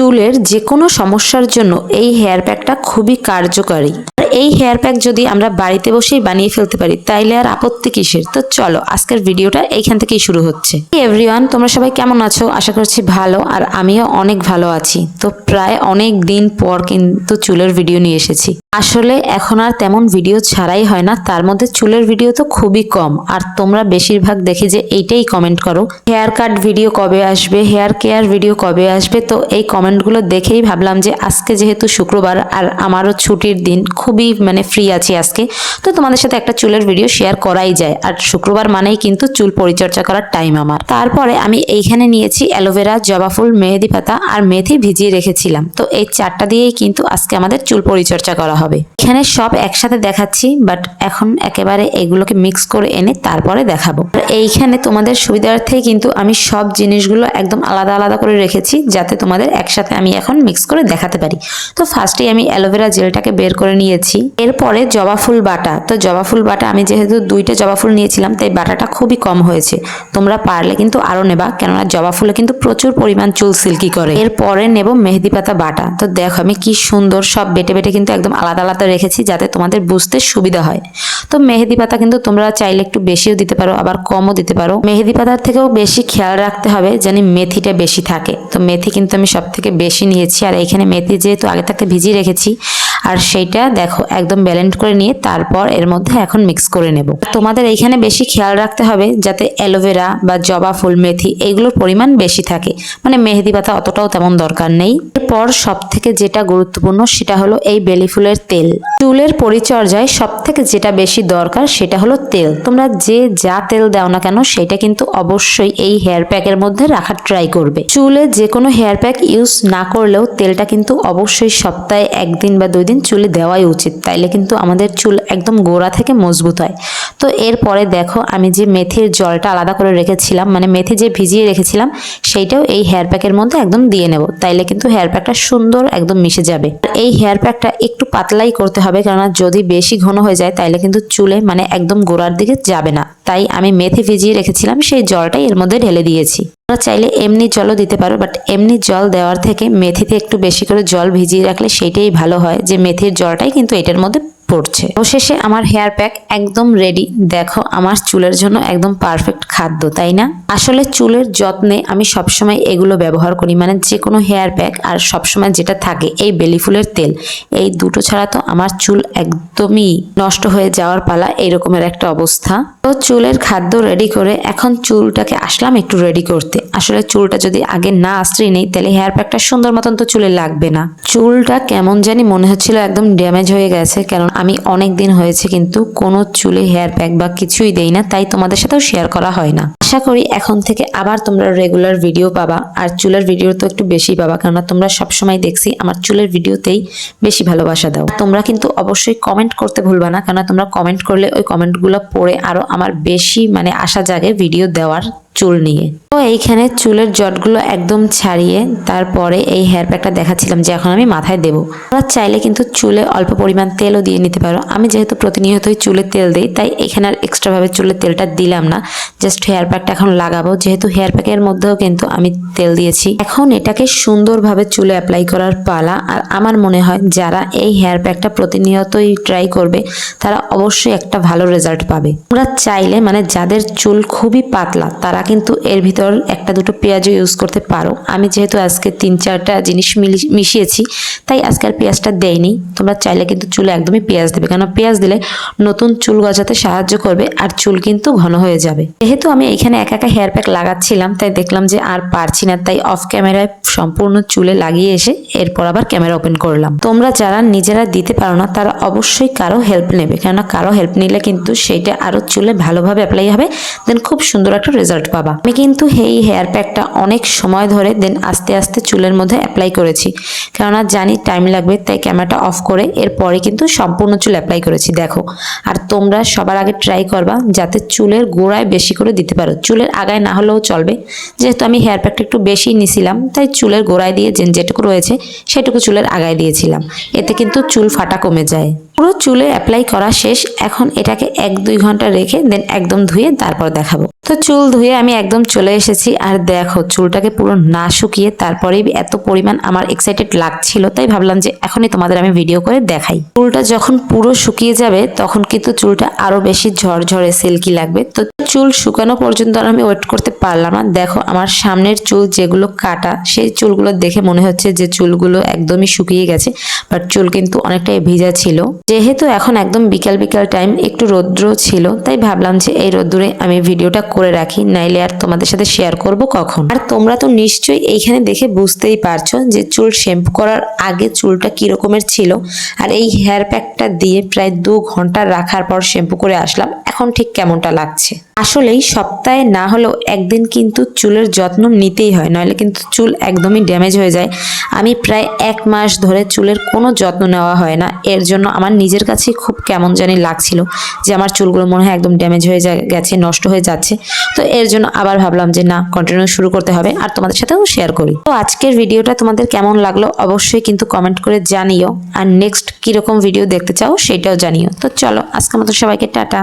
চুলের যে কোনো সমস্যার জন্য এই হেয়ার প্যাকটা খুবই কার্যকারী। আর এই হেয়ার প্যাক যদি আমরা বাড়িতে বসেই বানিয়ে ফেলতে পারি, তাইলে আর আপত্তি কিসের? তো চলো, আজকের ভিডিওটা এইখান থেকেই শুরু হচ্ছে। এভরিওয়ান তোমরা সবাই কেমন আছো? আশা করছি ভালো, আর আমিও অনেক ভালো আছি। তো প্রায় অনেক দিন পর কিন্তু চুলের ভিডিও নিয়ে এসেছি। আসলে এখন আর তেমন ভিডিও ছাড়াই হয় না, তার মধ্যে চুলের ভিডিও তো খুবই কম। আর তোমরা বেশিরভাগ দেখি যে এইটাই কমেন্ট করো হেয়ার কাট ভিডিও কবে আসবে হেয়ার কেয়ার ভিডিও কবে আসবে, তো এই কমেন্টগুলো দেখেই ভাবলাম যে আজকে যেহেতু শুক্রবার আর আমারও ছুটির দিন খুবই মানে ফ্রি আছি আজকে, তো তোমাদের সাথে একটা চুলের ভিডিও শেয়ার করাই যায়। আর শুক্রবার মানেই কিন্তু চুল পরিচর্যা করার টাইম আমার। তারপরে আমি এইখানে নিয়েছি অ্যালোভেরা জবা ফুল, মেহেদি পাতা আর মেথি ভিজিয়ে রেখেছিলাম। তো এই চারটা দিয়েই কিন্তু আজকে আমাদের চুল পরিচর্যা করা হবে। এখানে সব একসাথে দেখাচ্ছি বাট এখন একেবারে এগুলোকে মিক্স করে এনে তারপরে দেখাবো। এইখানে তোমাদের সুবিধার্থে কিন্তু আমি সব জিনিসগুলো একদম আলাদা আলাদা করে রেখেছি, যাতে তোমাদের একসাথে আমি এখন মিক্স করে দেখাতে পারি। তো ফার্স্টেই আমি অ্যালোভেরা জেলটাকে বের করে নিয়েছি। এরপরে জবা ফুল বাটা। তো জবা ফুল বাটা আমি যেহেতু দুইটা জবা ফুল নিয়েছিলাম, তাই বাটাটা খুবই কম হয়েছে। তোমরা পারলে কিন্তু আরও নেবা, কেননা জবা ফুলে কিন্তু প্রচুর পরিমাণ চুল সিল্কি করে। এরপরে নেব মেহেদি পাতা বাটা। তো দেখো আমি কি সুন্দর সব বেটে বেটে কিন্তু একদম আলাদা আলাদা রেখেছি, যাতে তোমাদের বুঝতে সুবিধা হয়। তো মেহেদি পাতা কিন্তু তোমরা চাইলে একটু বেশিও দিতে পারো, আবার কমও দিতে পারো। মেহেদি পাতার থেকেও বেশি খেয়াল রাখতে হবে, জানি মেথিটা বেশি থাকে। তো মেথি কিন্তু আমি সব থেকে বেশি নিয়েছি আর এখানে মেথি যেহেতু আগে থাকতে ভিজিয়ে রেখেছি, আর সেইটা দেখো একদম ব্যালেন্ড করে নিয়ে তারপর এর মধ্যে এখন মিক্স করে নেব। তোমাদের এইখানে বেশি খেয়াল রাখতে হবে যাতে অ্যালোভেরা বা জবা ফুল মেথি এইগুলোর পরিমাণ বেশি থাকে। মানে মেহেদি পাতা অতটাও তেমন দরকার নেই। এরপর সব থেকে যেটা গুরুত্বপূর্ণ সেটা হলো এই বেলি ফুলের তেল। চুলের পরিচর্যায় সব থেকে যেটা বেশি দরকার সেটা হলো তেল। তোমরা যে যা তেল দাও না কেন সেটা কিন্তু অবশ্যই এই হেয়ার প্যাকের মধ্যে রাখার ট্রাই করবে। চুলে যে কোনো হেয়ার প্যাক ইউজ না করলেও তেলটা কিন্তু অবশ্যই সপ্তাহে একদিন বা দুই দিন চুলে দেওয়াই উচিত। তাইলে কিন্তু আমাদের চুল একদম গোড়া থেকে মজবুত হয়। তো এরপরে দেখো আমি যে মেথির জলটা আলাদা করে রেখেছিলাম মানে মেথি যে ভিজিয়ে রেখেছিলাম, সেইটাও এই হেয়ার প্যাকের মধ্যে একদম দিয়ে নেব। তাইলে কিন্তু হেয়ার প্যাকটা সুন্দর একদম মিশে যাবে। এই হেয়ার প্যাকটা একটু পাতলাই করতে হবে, কেননা যদি বেশি ঘন হয়ে যায়, তাইলে কিন্তু চুলে মানে একদম গোড়ার দিকে যাবে না। তাই আমি মেথি ভিজিয়ে রেখেছিলাম, সেই জলটাই এর মধ্যে ঢেলে দিয়েছি। তোমরা চাইলে এমনি জলও দিতে পারো বাট এমনি জল দেওয়ার থেকে মেথিতে একটু বেশি করে জল ভিজিয়ে রাখলে সেটাই ভালো হয়, যে মেথির জলটাই কিন্তু এটার মধ্যে পড়ছে। অবশেষে আমার হেয়ার প্যাক একদম রেডি দেখো, আমার চুলের জন্য একদম পারফেক্ট খাদ্য, তাই না? আসলে চুলের যত্নে আমি সবসময় এগুলো ব্যবহার করি। মানে যে কোনো হেয়ার প্যাক আর সবসময় যেটা থাকে, এই বেলি ফুলের তেল, এই দুটো ছাড়া তো আমার চুল একদমই নষ্ট হয়ে যাওয়ার পালা, এরকমের একটা অবস্থা। তো চুলের খাদ্য রেডি করে এখন চুলটাকে আসলাম একটু রেডি করতে। আসলে চুলটা যদি আগে না আশ্রয় নেই, তাহলে হেয়ার প্যাকটা সুন্দর মতন তো চুলে লাগবে না। চুলটা কেমন জানি মনে হচ্ছিল একদম ড্যামেজ হয়ে গেছে, কারণ আমি অনেক দিন হয়েছে কিন্তু কোনো চুলে হেয়ার প্যাক বা কিছুই দেই না, তাই তোমাদের সাথেও শেয়ার করা হয় না। আশা করি এখন থেকে আবার তোমরা রেগুলার ভিডিও পাবা, আর চুলের ভিডিও তো একটু বেশি পাবা, কেননা তোমরা সবসময় দেখছি আমার চুলের ভিডিওতেই বেশি ভালোবাসা দাও। তোমরা কিন্তু অবশ্যই কমেন্ট করতে ভুলবা না, কেননা তোমরা কমেন্ট করলে ওই কমেন্টগুলো পড়ে আরও আমার বেশি মানে আশা জাগে ভিডিও দেওয়ার। চুল নিয়ে। তো এইখানে চুলের জটগুলো একদম ছাড়িয়ে তারপরে এই হেয়ার প্যাকটা দেখাচ্ছিলাম যে এখন আমি মাথায় দেবো। তোমরা চাইলে কিন্তু চুলে অল্প পরিমাণ তেলও দিয়ে নিতে পারো। আমি যেহেতু প্রতিনিয়তই চুলে তেল দিই, তাই এখানে আর এক্সট্রা ভাবে চুলে তেলটা দিলাম না। জাস্ট হেয়ার প্যাকটা এখন লাগাবো। যেহেতু হেয়ার প্যাকের মধ্যেও কিন্তু আমি তেল দিয়েছি। এখন এটাকে সুন্দরভাবে চুলে অ্যাপ্লাই করার পালা, আর আমার মনে হয় যারা এই হেয়ার প্যাকটা প্রতিনিয়তই ট্রাই করবে, তারা অবশ্যই একটা ভালো রেজাল্ট পাবে। তোমরা চাইলে মানে যাদের চুল খুবই পাতলা, তারা কিন্তু এর ভিতর একটা দুটো পেঁয়াজও ইউজ করতে পারো। আমি যেহেতু আজকে তিন চারটা জিনিস মিশিয়েছি, তাই আজকে আর পেঁয়াজটা দেয়নি তোমরা চাইলে কিন্তু চুলে একদমই পেঁয়াজ দেবে কেন পেঁয়াজ দিলে নতুন চুল গজাতে সাহায্য করবে আর চুল কিন্তু ঘন হয়ে যাবে। যেহেতু আমি এখানে একা একা হেয়ার প্যাক লাগাচ্ছিলাম, তাই দেখলাম যে আর পারছি না, তাই অফ ক্যামেরায় সম্পূর্ণ চুলে লাগিয়ে এসে এরপর আবার ক্যামেরা ওপেন করলাম। তোমরা যারা নিজেরা দিতে পারো না, তারা অবশ্যই কারও হেল্প নেবে, কেননা কারও হেল্প নিলে কিন্তু সেইটা আরও চুলে ভালোভাবে অ্যাপ্লাই হবে। দেন খুব সুন্দর একটা রেজাল্ট পাবা। আমি কিন্তু এই হেয়ার প্যাকটা অনেক সময় ধরে দেন আস্তে আস্তে চুলের মধ্যে অ্যাপ্লাই করেছি। কেননা জানি টাইম লাগবে, তাই ক্যামেরাটা অফ করে এরপরে কিন্তু সম্পূর্ণ চুল অ্যাপ্লাই করেছি। দেখো, আর তোমরা সবার আগে ট্রাই করবা যাতে চুলের গোড়ায় বেশি করে দিতে পারো। চুলের আগায় না হলেও চলবে। যেহেতু আমি হেয়ার প্যাকটা একটু বেশি নিছিলাম, তাই চুলের গোড়ায় দিয়ে যেটুকু রয়েছে, সেটুকু চুলের আগায় দিয়েছিলাম। এতে কিন্তু চুল ফাটা কমে যায়। পুরো চুলে অ্যাপ্লাই করা শেষ এখন এটাকে এক দুই ঘণ্টা রেখে দেন একদম ধুয়ে তারপর দেখাবো। তো চুল ধুয়ে আমি একদম চলে এসেছি আর দেখো চুলটাকে পুরো না শুকিয়ে তারপরেই এত পরিমাণ আমার এক্সাইটেড লাগছিল তাই ভাবলাম যে এখনই তোমাদের আমি ভিডিও করে দেখাই। চুলটা যখন পুরো শুকিয়ে যাবে তখন কিন্তু চুলটা আরও বেশি ঝরঝরে সিল্কি লাগবে। তো চুল শুকানো পর্যন্ত আর আমি ওয়েট করতে পারলাম না। দেখো আমার সামনের চুল যেগুলো কাটা সেই চুলগুলো দেখে মনে হচ্ছে যে চুলগুলো একদমই শুকিয়ে গেছে বাট চুল কিন্তু অনেকটাই ভিজা ছিল। যেহেতু এখন একদম বিকাল বিকাল টাইম একটু রৌদ্র ছিল, তাই ভাবলাম যে এই রোদ্দুরে আমি ভিডিওটা করে রাখি, নাইলে আর তোমাদের সাথে শেয়ার করব কখন। আর তোমরা তো নিশ্চয়ই এইখানে দেখে বুঝতেই পারছ যে চুল শ্যাম্পু করার আগে চুলটা কি রকমের ছিল, আর এই হেয়ার প্যাকটা দিয়ে প্রায় দু ঘণ্টা রাখার পর শ্যাম্পু করে আসলাম, এখন ঠিক কেমনটা লাগছে? আসলেই সপ্তাহে না হলেও একদিন কিন্তু চুলের যত্ন নিতেই হয়, নইলে কিন্তু চুল একদমই ড্যামেজ হয়ে যায়। আমি প্রায় এক মাস ধরে চুলের কোনো যত্ন নেওয়া হয় না, এর জন্য আমার নিজের কাছেই খুব কেমন জানি লাগছিল যে আমার চুলগুলো মনে হয় একদম ড্যামেজ হয়ে গেছে, নষ্ট হয়ে যাচ্ছে। তো এর জন্য আবার ভাবলাম যে না কন্টিনিউ শুরু করতে হবে আর তোমাদের সাথেও শেয়ার করি। তো আজকের ভিডিওটা তোমাদের কেমন লাগল অবশ্যই কিন্তু কমেন্ট করে জানিও। আর নেক্সট কীরকম ভিডিও দেখতে চাও সেটাও জানিও। তো চলো, আজকের মতো সবাইকে টাটা।